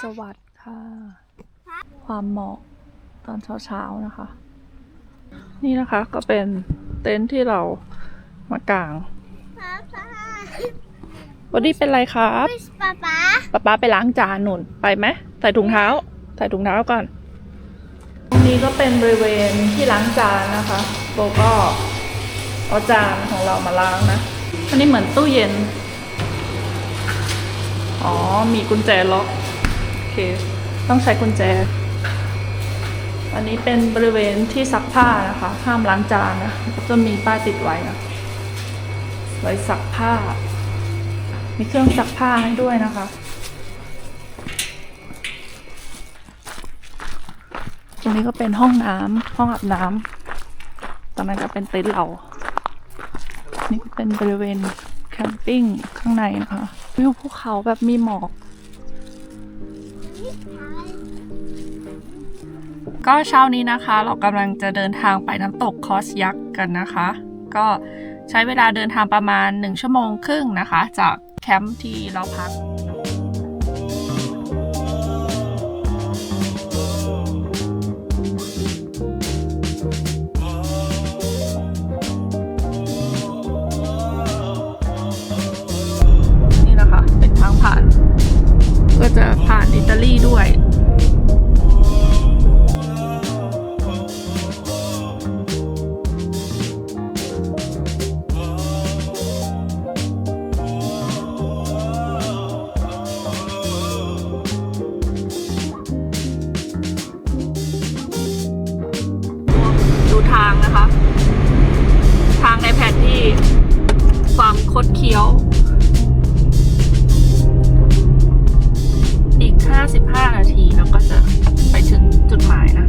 สวัสดิ์ค่ะ ความเหมาะตอนเช้าๆนะคะ นี่นะคะก็เป็นเต็นท์ที่เรามากางป๊าป๊าวันนี้เป็นไรครับป๊าป๊าป๊าป๊าไปล้างจานหนุนไปไหมใส่ถุงเท้า ใส่ถุงเท้าก่อน ตรงนี้ก็เป็นบริเวณที่ล้างจานนะคะโบก็เอาจานของเรามาล้างนะ อันนี้เหมือนตู้เย็น อ๋อ มีกุญแจล็อกโอ เคต้องใช้กุญแจ อันนี้เป็นบริเวณที่ซักผ้านะคะ ห้ามล้างจานนะจะมีป้ายติดไว้นะไว้ซักผ้า มีเครื่องซักผ้าให้ด้วยนะคะตรงนี้ก็เป็นห้องน้ำห้องอาบน้ำตรงนั้นก็เป็นเต็นท์เรา นี่ก็เป็นบริเวณแคมปิ้งข้างในนะคะ วิวภูเขาแบบมีหมอก ก็เช้านี้นะคะ เรากำลังจะเดินทางไปน้ำตกคอสยักษ์กันนะคะ ก็ใช้เวลาเดินทางประมาณ 1 ชั่วโมงครึ่งนะคะ จากแคมป์ที่เราพักนี่นะคะเป็นทางผ่านก็จะผ่านอิตาลีด้วยางนะคะ ทางในแผนที่ความคดเคี้ยว อีก 55 นาทีเราก็จะไปถึงจุดหมายนะ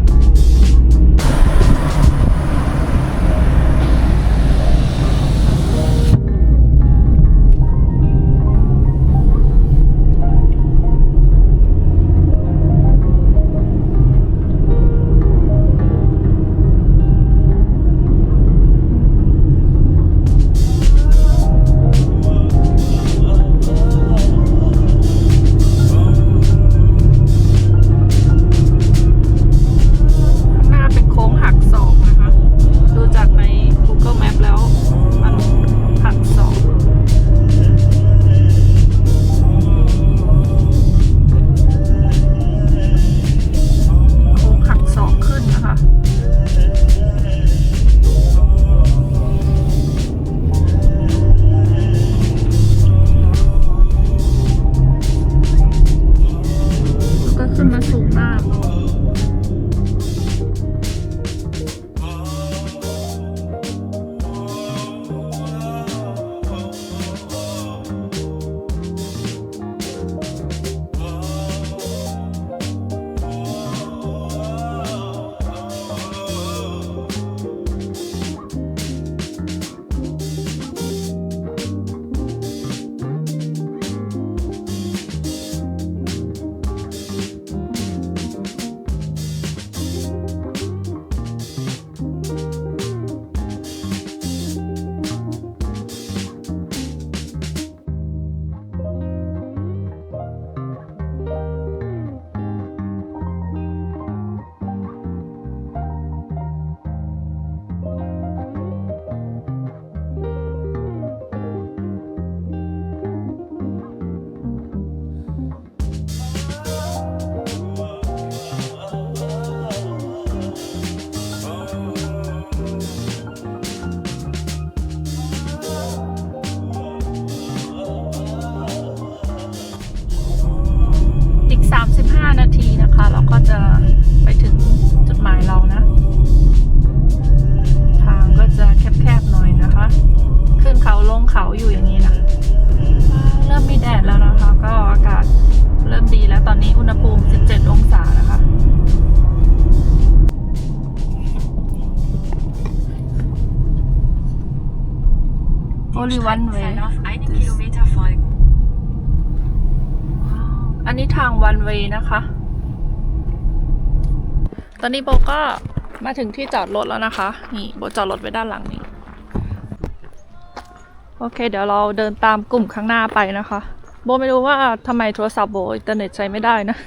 Only one way Verlauf einen Kilometer folgen. อันนี้ทางวันเวนะคะ ตอนนี้โบก็มาถึงที่จอดรถแล้วนะคะ นี่โบจอดรถไว้ด้านหลังนี้ โอเค เดี๋ยวเราเดินตามกลุ่มข้างหน้าไปนะคะ โบไม่รู้ว่าทำไมโทรศัพท์โบอินเทอร์เน็ตใช้ไม่ได้นะ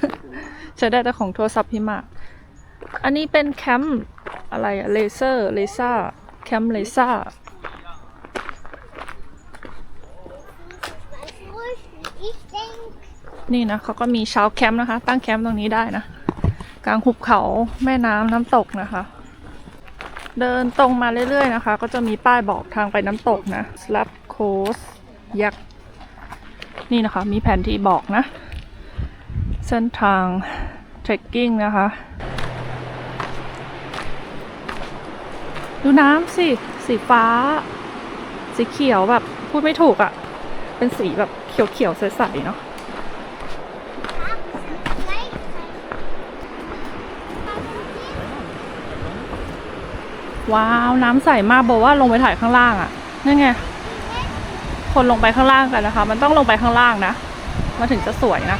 ใช้ได้แต่ของโทรศัพท์พี่มากอันนี้เป็นแคมป์อะไรอะเลเซอร์เลซ่าแคมป์เลซ่า Ich denke, นี่นะเขาก็มีเช้าแคมป์นะคะ ตั้งแคมป์ตรงนี้ได้นะ กลางหุบเขาแม่น้ำน้ำตกนะคะ เดินตรงมาเรื่อยๆนะคะ ก็จะมีป้ายบอกทางไปน้ำตกนะ Slap Coast ยักษ์นี่นะคะ มีแผนที่บอกนะ เส้นทาง trekking นะคะ ดูน้ำสิ สีฟ้า สีเขียวแบบพูดไม่ถูกอะ่ะ เป็นสีแบบเขียวๆใสๆเนาะ ว้าว น้ำใสมากบอกว่าลงไปถ่ายข้างล่างอะ่ะนั่นไงคนลงไปข้างล่างกันนะคะ มันต้องลงไปข้างล่างนะมาถึงจะสวยนะ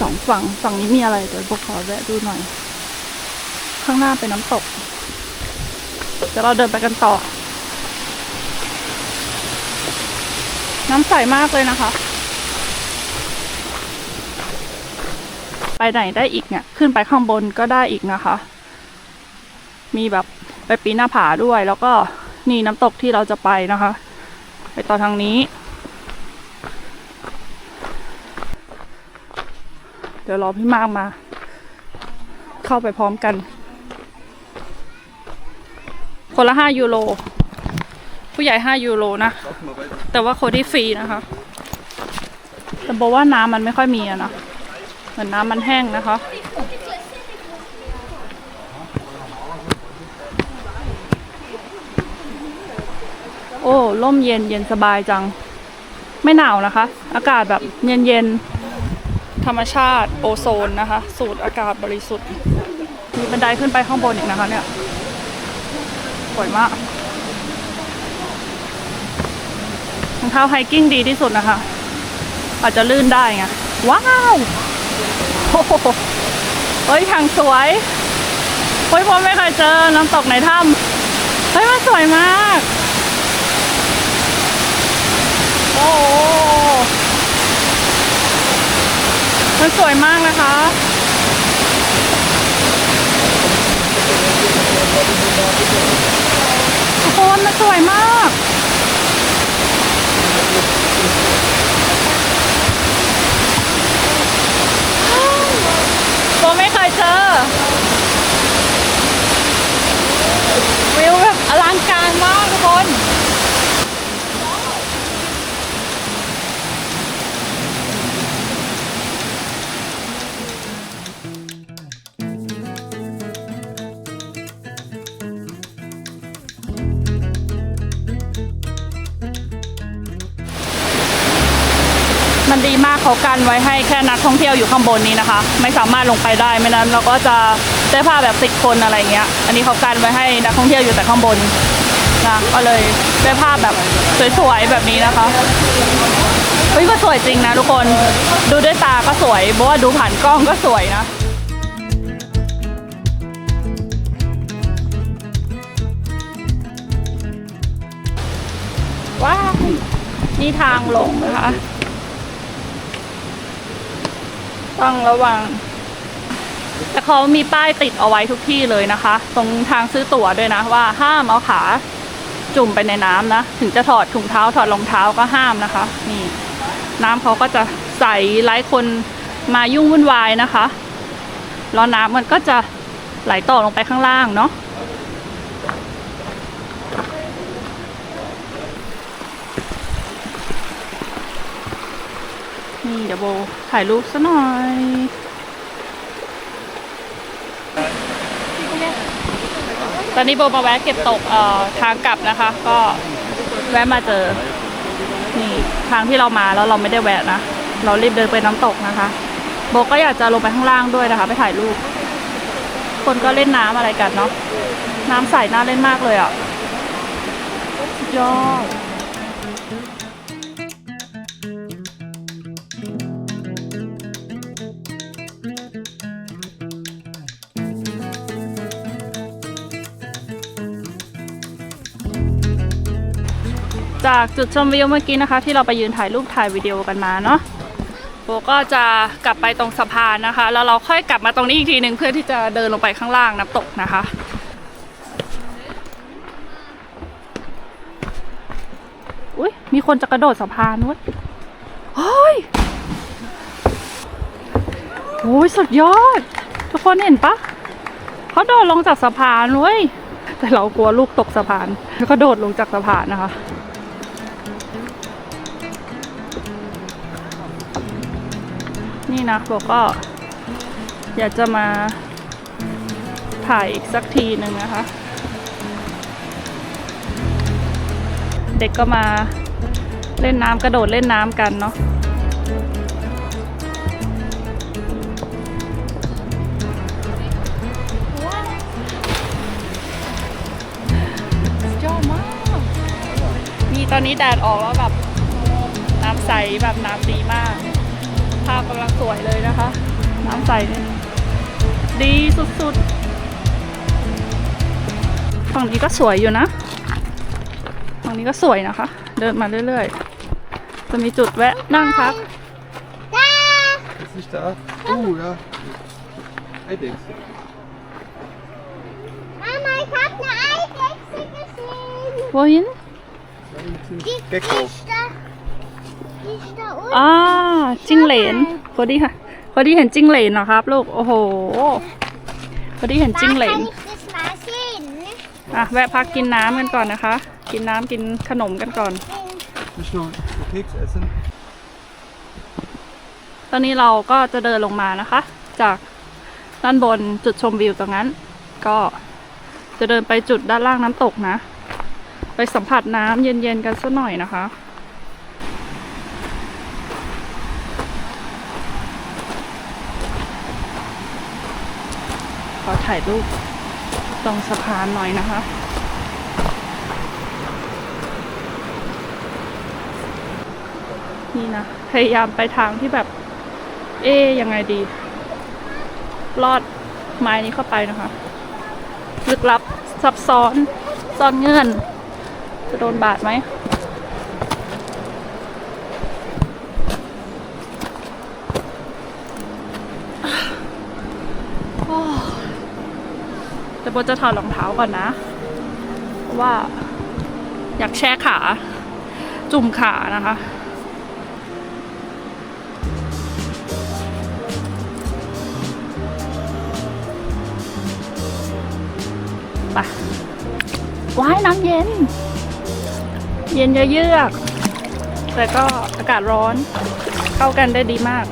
สองฝั่งฝั่งนี้มีอะไรเดี๋ยวบอกขอแวะดูหน่อย ข้างหน้าเป็นน้ำตกเดี๋ยวเราเดินไปกันต่อ น้ำใสมากเลยนะคะ ไปไหนได้อีกเนี่ย ขึ้นไปข้างบนก็ได้อีกนะคะ มีแบบไปปีนหน้าผาด้วย แล้วก็นี่น้ำตกที่เราจะไปนะคะ ไปต่อทางนี้ ดี๋ยวรอพี่มากมา เข้าไปพร้อมกัน คนละห้ายูโร ผู้ใหญ่ห้ายูโรนะ แต่ว่าคนที่ฟรีนะคะ แต่บอกว่าน้ำมันไม่ค่อยมีอะนะ เหมือนน้ำมันแห้งนะคะโอ้ร่มเย็นเย็นสบายจัง ไม่หนาวนะคะ อากาศแบบเย็นเย็น ธรรมชาติโอโซนนะคะ สูดอากาศบริสุทธิ์ มีบันไดขึ้นไปข้างบนอีกนะคะเนี่ยสวยมากรองเท้าไฮกิ้งดีที่สุดนะคะ อาจจะลื่นได้ไงว้าวโอ้โหเฮ้ยทางสวยเฮ้ยผมไม่เคยเจอน้ำตกในถ้ำเฮ้ยมันสวยมาก โอ้ มันสวยมากนะคะทุกคนมันสวยมาก เขากันไว้ให้แค่นักท่องเที่ยวอยู่ข้างบนนี้นะคะ ไม่สามารถลงไปได้ไม่นั้นเราก็จะได้ภาพแบบติดคนอะไรเงี้ย อันนี้เขากันไว้ให้นักท่องเที่ยวอยู่แต่ข้างบนนะก็เลยได้ภาพแบบสวยๆแบบนี้นะคะเฮ้ยก็สวยจริงนะทุกคนดูด้วยตาก็สวยเพราะว่าดูผ่านกล้องก็สวยนะว้าวนี่ทางลงนะคะ ต้องระวัง แต่เขามีป้ายติดเอาไว้ทุกที่เลยนะคะ ตรงทางซื้อตั๋วด้วยนะว่าห้ามเอาขาจุ่มไปในน้ำนะ ถึงจะถอดถุงเท้าถอดรองเท้าก็ห้ามนะคะ นี่ น้ำเขาก็จะใสไร้คนมายุ่งวุ่นวายนะคะแล้วน้ำมันก็จะไหลต่อลงไปข้างล่างเนาะ นี่เดี๋ยวโบถ่ายรูปซะหน่อยตอนนี้โบมาแวะเก็บตกเอ่อทางกลับนะคะ ก็แวะมาเจอ นี่ทางที่เรามาแล้วเราไม่ได้แวะนะ เรารีบเดินไปน้ำตกนะคะ โบก็อยากจะลงไปข้างล่างด้วยนะคะ ไปถ่ายรูป คนก็เล่นน้ำอะไรกันเนาะน้ำใสน่าเล่นมากเลยอะ่ะ สุดยอด จากจุดชมวิวเมื่อกี้นะคะ ที่เราไปยืนถ่ายรูปถ่ายวิดีโอกันมาเนาะโบก็จะกลับไปตรงสะพานนะคะ แล้วเราค่อยกลับมาตรงนี้อีกทีหนึ่งเพื่อที่จะเดินลงไปข้างล่างน้ำตกนะคะอุ้ยมีคนจะกระโดดสะพานด้วยเฮ้ยโอ้ยสุดยอด ทุกคนเห็นปะเขาโดดลงจากสะพานเว้ยแต่เรากลัวลูกตกสะพานแล้วก็โดดลงจากสะพานนะคะ นี่นะบอกก็ อยากจะมาถ่ายอีกสักทีหนึ่งนะคะ เด็กก็มาเล่นน้ำกระโดดเล่นน้ำกันเนาะสุดยอมากมีตอนนี้แดดออกแล้วแบบน้ำใสแบบน้ำดีมากาพกำลังสวยเลยนะคะ น้ำใสเนี่ยดีสุดๆ ฝั่งนี้ก็สวยอยู่นะ ฝั่งนี้ก็สวยนะคะ เดินมาเรื่อยๆ จะมีจุดแวะนั่งพัก Da! Ist nicht da? Oh ja. Eidechse. Mama, ich hab eine Eidechse gesehen. wohin Die Gecko. ist da. อาจิ้งเหลนพอดีค่ะพอดีเห็นจิ้งเหลนเหรอครับ ลูก โอ้โหพอดีเห็นจิ้งเหลนอะแวะพักกินน้ำกันก่อนนะคะ กินน้ำกินขนมกันก่อน ตอนนี้เราก็จะเดินลงมานะคะ จากด้านบนจุดชมวิวตรงนั้น ก็จะเดินไปจุดด้านล่างน้ำตกนะ ไปสัมผัสน้ำเย็นๆกันสักหน่อยนะคะ อถ่ายรูปตรงสะพานหน่อยนะคะ นี่นะ พยายามไปทางที่แบบ เอ๊ยยังไงดี ลอดไม้นี้เข้าไปนะคะ ลึกลับซับซ้อน ซ่อนเงื่อน จะโดนบาดไหม เดี๋ยวโบจะถอดรองเท้าก่อนนะ ว่า อยากแช่ขา จุ่มขานะคะไปว้ายน้ำเย็น เย็นเยือก แต่ก็อากาศร้อน เข้ากันได้ดีมาก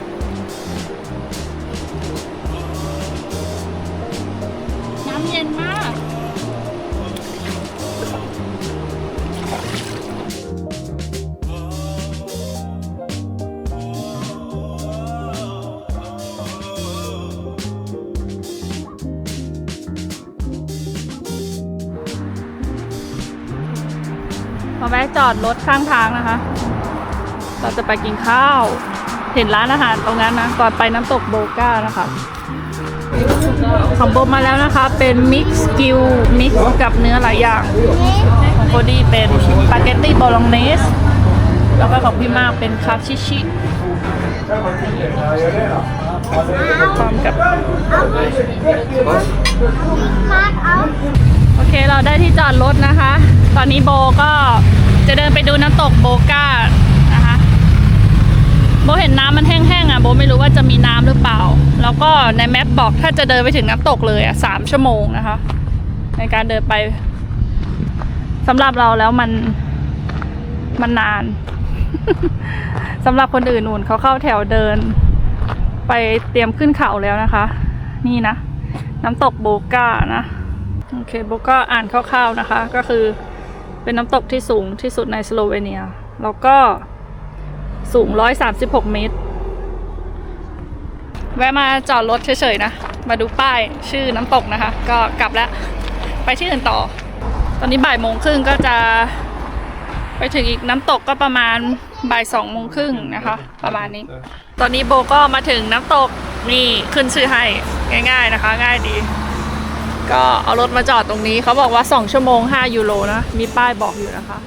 มาแวะจอดรถข้างทางนะคะ เราจะไปกินข้าว เห็นร้านอาหารตรงนั้นนะก่อนไปน้ำตกโบก้านะคะของโบมาแล้วนะคะ เป็นมิกซ์กิวมิกซ์กับเนื้อหลายอย่างของโคดี้เป็นปาเกตตี้โบลองเนส แล้วก็ของพี่มากเป็นคาชิชิพร้อมกับ โอเคเราได้ที่จอดรถนะคะ ตอนนี้โบก็จะเดินไปดูน้ำตกโบก้านะคะ โบเห็นน้ำมันแห้งๆอะโบไม่รู้ว่าจะมีน้ำหรือเปล่า แล้วก็ในแมปบอกถ้าจะเดินไปถึงน้ำตกเลยอะสามชั่วโมงนะคะ ในการเดินไปสำหรับเราแล้วมันมันนานสำหรับคนอื่นนู่นเขาเข้าแถวเดิน ไปเตรียมขึ้นเขาแล้วนะคะ นี่นะ น้ำตกโบก้านะ โอเคโบก็อ่านคร่าวๆนะคะ ก็คือเป็นน้ำตกที่สูงที่สุดในสโลเวเนีย แล้วก็สูง 136 เมตร แวะมาจอดรถเฉยๆนะ มาดูป้ายชื่อน้ำตกนะคะ ก็กลับแล้ว ไปที่อื่นต่อ ตอนนี้บ่ายโมงครึ่งก็จะไปถึงอีกน้ำตกก็ประมาณบ่ายสองโมงครึ่งนะคะ ประมาณนี้ ตอนนี้โบก็มาถึงน้ำตกนี่ขึ้นชื่อให้ง่าย ๆนะคะ ง่ายดี ก็เอารถมาจอดตรงนี้เขาบอกว่า 2 ชั่วโมง 5 ยูโรนะ มีป้ายบอกอยู่นะคะ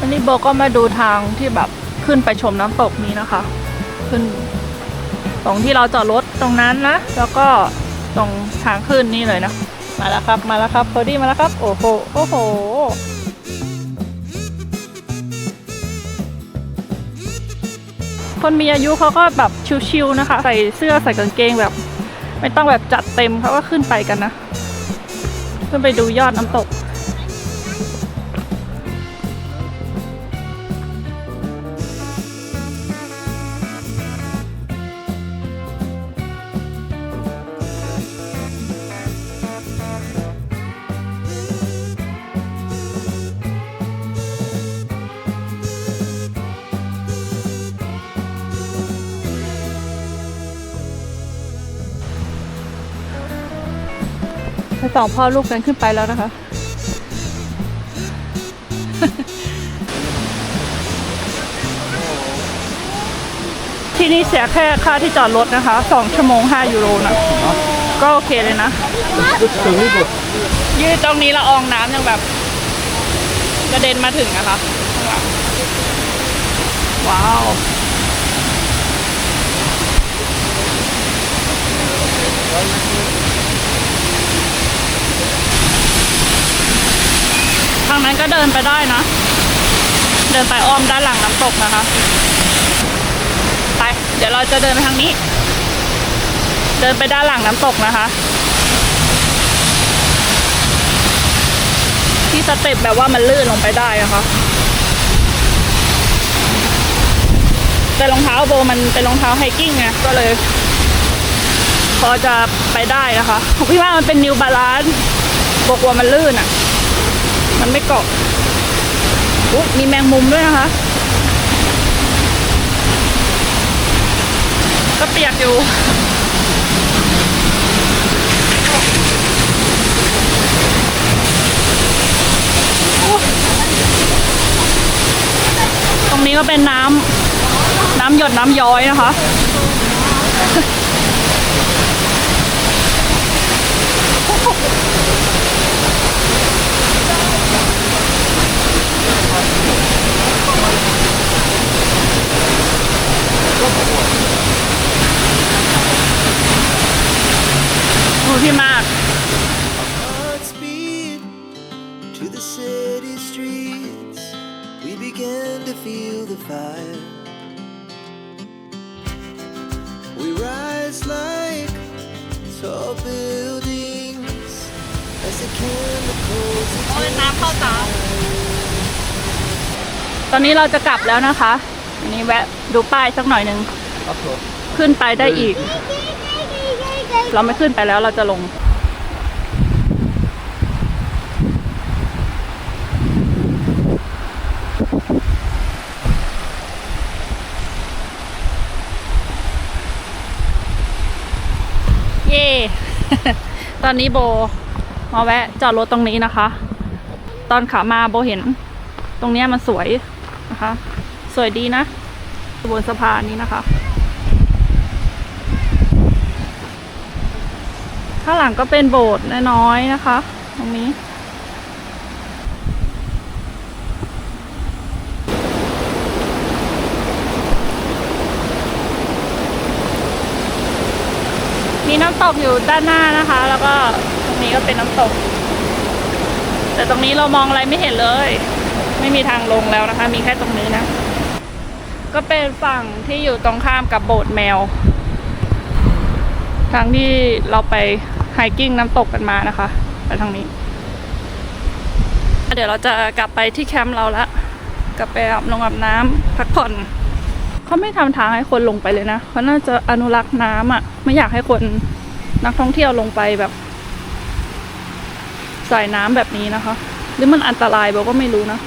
อันนี้โบก็มาดูทางที่แบบขึ้นไปชมน้ำตกนี้นะคะ ขึ้น ตรงที่เราจอดรถตรงนั้นนะ แล้วก็ตรงทางขึ้นนี่เลยนะ มาแล้วครับ มาแล้วครับพอดีมาแล้วครับ โอ้โห โอ้โห คนมีอายุเขาก็แบบชิวๆนะคะ ใส่เสื้อใส่กางเกงแบบ ไม่ต้องแบบจัดเต็มเขาก็ขึ้นไปกันนะ ขึ้นไปดูยอดน้ำตก สองพ่อลูกกันขึ้นไปแล้วนะคะ ที่นี่เสียแค่ค่าที่จอดรถนะคะ2ชั่วโมง5ยูโรนะก็โอเคเลยนะ Gut für rüber. ยืดตรงนี้ละอองน้ำยังแบบกระเด็นมาถึงนะคะข้างหลังว้าวางนั้นก็เดินไปได้นะ เดินไปอ้อมด้านหลังน้ำตกนะคะ ไป เดี๋ยวเราจะเดินไปทางนี้ เดินไปด้านหลังน้ำตกนะคะ ที่สเต็ปแบบว่ามันลื่นลงไปได้นะคะ แต่รองเท้าโบมันเป็นรองเท้าไฮกิ้งไงก็เลย พอจะไปได้นะคะพี่ว่ามันเป็นนิวบาลานซ์บวกว่ามันลื่นอะ มันไม่เกาะอุ๊ยมีแมงมุมด้วยนะคะ ก็เปียกอยู่ตรงนี้ก็เป็นน้ำน้ำหยดน้ำย้อยนะคะ โอ้พี่มาก Godspeed to the city streets. We began to feel the fire. We rise like tall buildings as the chemicals. โอ้ยน้ำเข้าตา ตอนนี้เราจะกลับแล้วนะคะ อันนี้แวะดูป้ายสักหน่อยหนึ่ง Ach so. ขึ้นไปได้อีก เราไม่ขึ้นไปแล้วเราจะลง เย่ตอนนี้โบมาแวะจอดรถตรงนี้นะคะ ตอนขามาโบเห็น ตรงเนี้ยมันสวยนะคะ สวยดีนะบนสะพานนี้นะคะ ข้างหลังก็เป็นโบสถ์น้อยๆนะคะ ตรงนี้ มีน้ำตกอยู่ด้านหน้านะคะ แล้วก็ตรงนี้ก็เป็นน้ำตก แต่ตรงนี้เรามองอะไรไม่เห็นเลย ไม่มีทางลงแล้วนะคะ มีแค่ตรงนี้นะ ก็เป็นฝั่งที่อยู่ตรงข้ามกับโบสถ์แมว ทางที่เราไปไฮกิ้งน้ำตกกันมานะคะไปทางนี้ เดี๋ยวเราจะกลับไปที่แคมป์เราละกลับไปอาบลงอาบน้ำพักผ่อนเขาไม่ทำทางให้คนลงไปเลยนะเขาน่าจะอนุรักษ์น้ำอะ ไม่อยากให้คนนักท่องเที่ยวลงไปแบบใส่น้ำแบบนี้นะคะ หรือมันอันตรายเบลก็ไม่รู้นะ